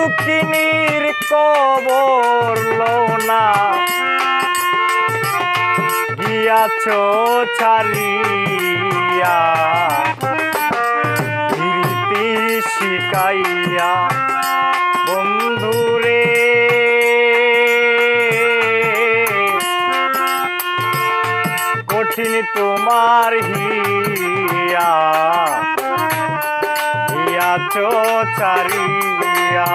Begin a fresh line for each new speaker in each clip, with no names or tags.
দুঃখিনীর কবর লোনা। গিয়াছ ছাড়িয়া ফিরিতে শিকাইয়া বন্ধুরে। কঠিন তোমার হিয়া হিয়াছ চারিয়া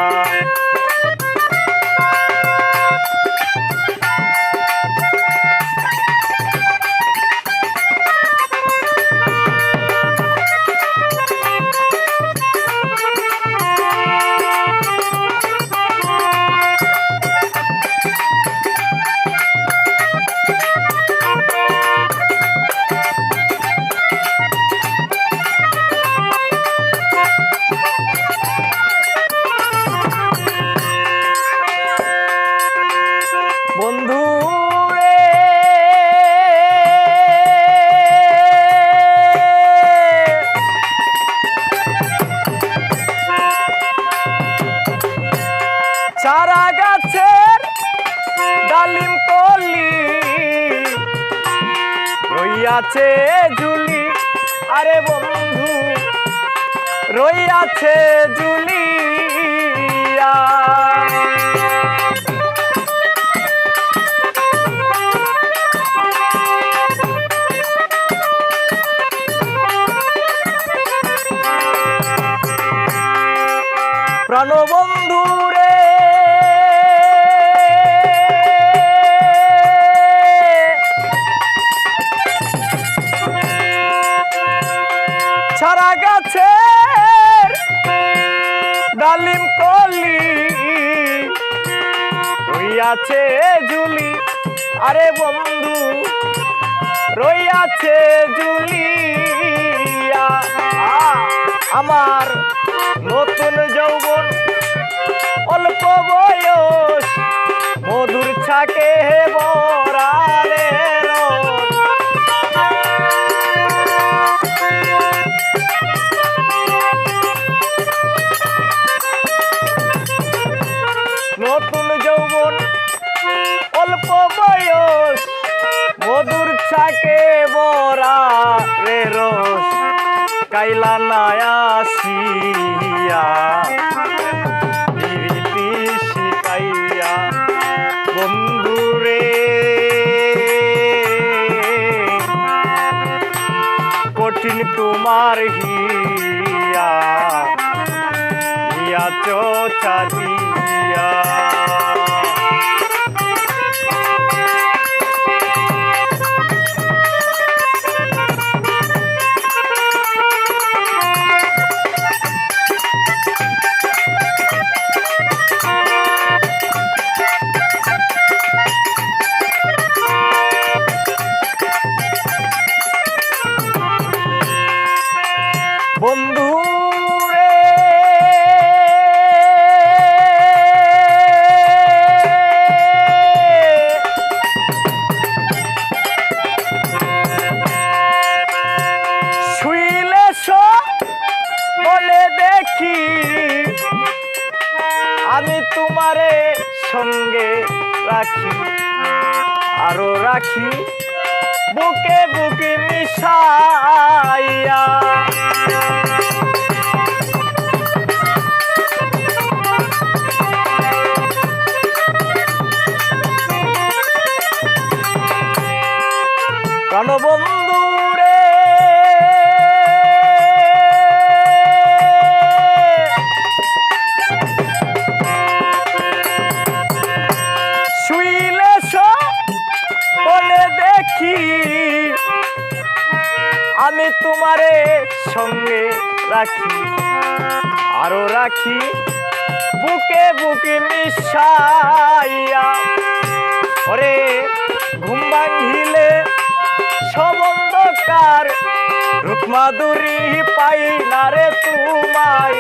রইয়াছে জুলি আরে বন্ধু রইয়াছে ঝুলিয়া প্রাণবন্ধু কলি রইয়াছে ঝুলি আরে বন্ধু, রইয়াছে জুলিয়া আমার নতুন যৌবন। অল্প বয়স, মধুর ছাকে বরালে রস। কাইলা নায়াসিয়া বিরিতি শিকাইয়া বন্ধুরে। কঠিন তোমার হিয়া হিয়া চোচারিয়া বন্ধু রে। শুইলে বলে দেখি আমি তোমারে সঙ্গে রাখি। আরও রাখি বুকে বুকে মিশাইয়া সঙ্গে রাখি, আরও রাখি, বুকে বুকে মিশাইয়া। ওরে, ঘুম ভাঙিলে সমন্ধকার, রূপমাধুরী পাই না রে তোমায়।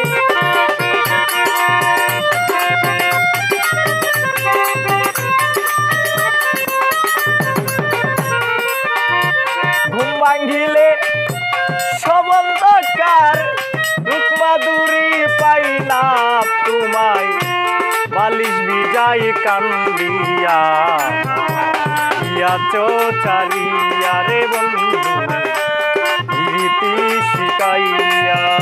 ঘুম কান্দিয়া। ইয়া চালিয়া রে বন্ধু রীতি শিকাইয়া।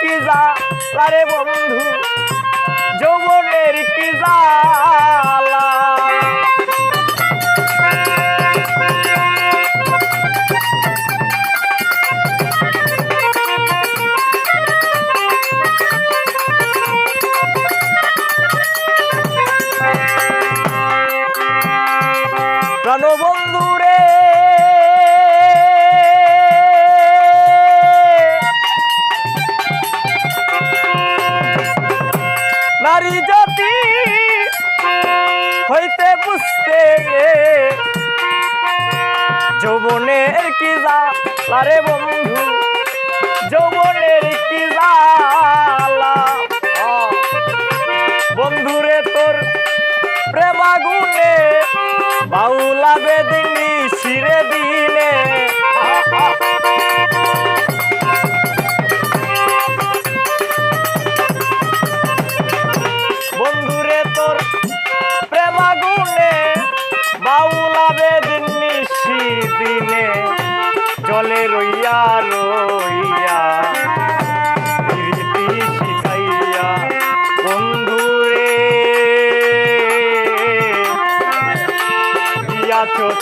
কি যা? আরে বন্ধু যৌবনের কি জালা? জাতি হইতে বুঝতে যৌবনের কি জালা বন্ধু? যৌবনের কি জালা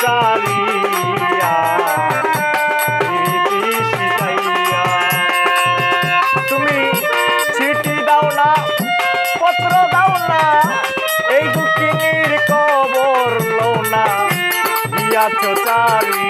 চালিয়া তুমি চিঠি দাও না, পত্র দাও না, এই দুঃখিনীর কবর লো না, দিয়াছো চালিয়া